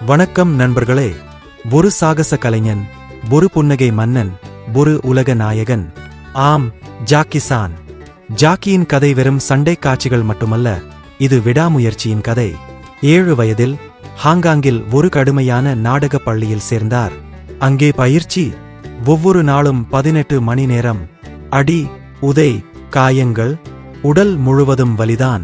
வணக்கம் நண்பர்களே. ஒரு சாகச கலைஞன் ஒரு புன்னகை மன்னன் ஒரு உலக நாயகன். ஆம் ஜாக்கிசான் ஜாக்கியின் கதை வெறும் சண்டை காட்சிகள் மட்டுமல்ல இது விடாமுயற்சியின் கதை. ஏழு வயதில் ஹாங்காங்கில் ஒரு கடுமையான நாடகப் பள்ளியில் சேர்ந்தார். அங்கே பயிற்சி ஒவ்வொரு நாளும் பதினெட்டு மணி நேரம். அடி உதை காயங்கள் உடல் முழுவதும் வலிதான்.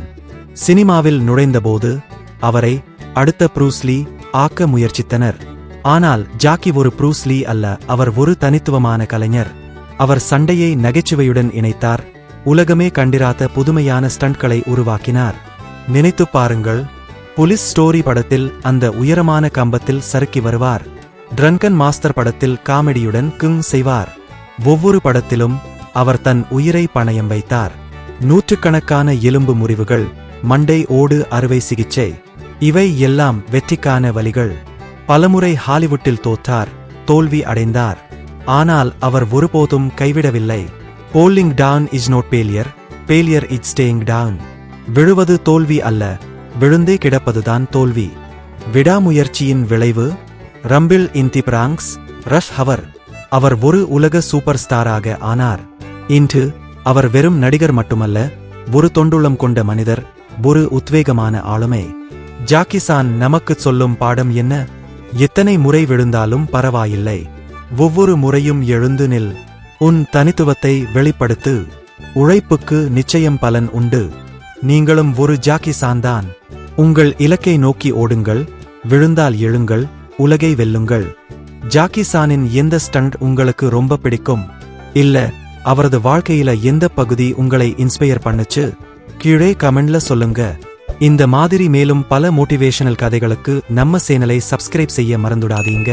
சினிமாவில் நுழைந்தபோது அவரை அடுத்த ப்ரூஸ்லி ஆக்க முயற்சித்தனர். ஆனால் ஜாக்கி ஒரு ப்ரூஸ்லி அல்ல அவர் ஒரு தனித்துவமான கலைஞர். அவர் சண்டையை நகைச்சுவையுடன் இணைத்தார். உலகமே கண்டிராத புதுமையான ஸ்டண்ட்களை உருவாக்கினார். நினைத்துப் பாருங்கள் புலிஸ் ஸ்டோரி படத்தில் அந்த உயரமான கம்பத்தில் சறுக்கி வருவார். ட்ரங்கன் மாஸ்டர் படத்தில் காமெடியுடன் குங் செய்வார். ஒவ்வொரு படத்திலும் அவர் தன் உயிரை பணயம் வைத்தார். நூற்றுக்கணக்கான எலும்பு முறிவுகள் மண்டை ஓடு அறுவை சிகிச்சை. இவை எல்லாம் வெற்றிக்கான வழிகள். பலமுறை ஹாலிவுட்டில் தோற்றார் தோல்வி அடைந்தார். ஆனால் அவர் ஒருபோதும் கைவிடவில்லை. Falling down is not failure failure it staying down விழுவது தோல்வி அல்ல விழுந்தே கிடப்பதுதான் தோல்வி. விடாமுயற்சியின் விளைவு rumble in the Bronx rush hour அவர் ஒரு உலக சூப்பர் ஸ்டாராக ஆனார். இன்று அவர் வெறும் நடிகர் மட்டுமல்ல ஒரு தொண்டுள்ளம் கொண்ட மனிதர் ஒரு உத்வேகமான ஆளுமை. ஜாக்கிசான் நமக்கு சொல்லும் பாடம் என்ன? எத்தனை முறை விழுந்தாலும் பரவாயில்லை. ஒவ்வொரு முறையும் எழுந்து நில். உன் தனித்துவத்தை வெளிப்படுத்து. உழைப்புக்கு நிச்சயம் பலன் உண்டு. நீங்களும் ஒரு ஜாக்கிசான் தான். உங்கள் இலக்கை நோக்கி ஓடுங்கள். விழுந்தால் எழுங்கள். உலகை வெல்லுங்கள். ஜாக்கிசானின் எந்த ஸ்டண்ட் உங்களுக்கு ரொம்ப பிடிக்கும்? இல்ல அவரது வாழ்க்கையில எந்த பகுதி உங்களை இன்ஸ்பயர் பண்ணுச்சு? கீழே கமெண்ட்ல சொல்லுங்க. இந்த மாதிரி மேலும் பல மோட்டிவேஷனல் கதைகளுக்கு நம்ம சேனலை சப்ஸ்கிரைப் செய்ய மறந்துடாதீங்க.